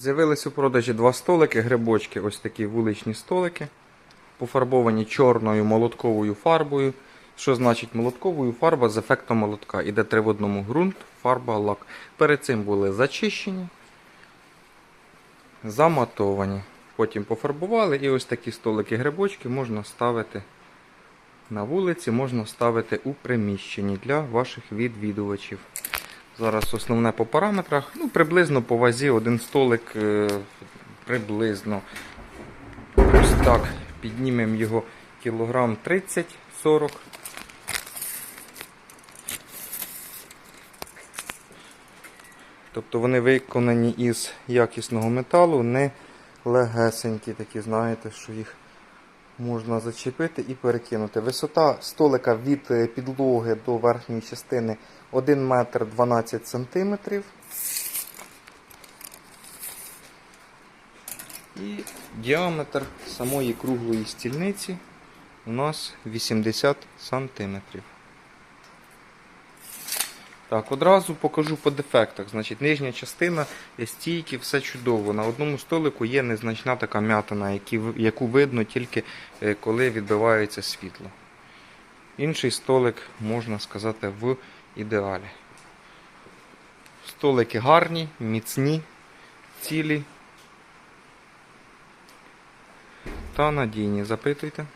З'явились у продажі два столики, грибочки, ось такі вуличні столики, пофарбовані чорною молотковою фарбою. Що значить молотковою фарба з ефектом молотка? Іде три в одному ґрунт, фарба, лак. Перед цим були зачищені, заматовані. Потім пофарбували і ось такі столики-грибочки можна ставити на вулиці, можна ставити у приміщенні для ваших відвідувачів. Зараз основне по параметрах. Ну, приблизно по вазі один столик е, приблизно. Ось так. Піднімемо його кілограм 30-40. Тобто вони виконані із якісного металу, не легесенькі, такі, знаєте, що їх можна зачепити і перекинути. Висота столика від е, підлоги до верхньої частини 1 метр 12 сантиметрів. І діаметр самої круглої стільниці у нас 80 сантиметрів. Так, одразу покажу по дефектах. Значить, нижня частина стійки, все чудово. На одному столику є незначна така м'ятина, яку видно тільки е, коли відбивається світло. Інший столик, можна сказати, в ідеалі. Столики гарні, міцні, цілі та надійні. Запитуйте.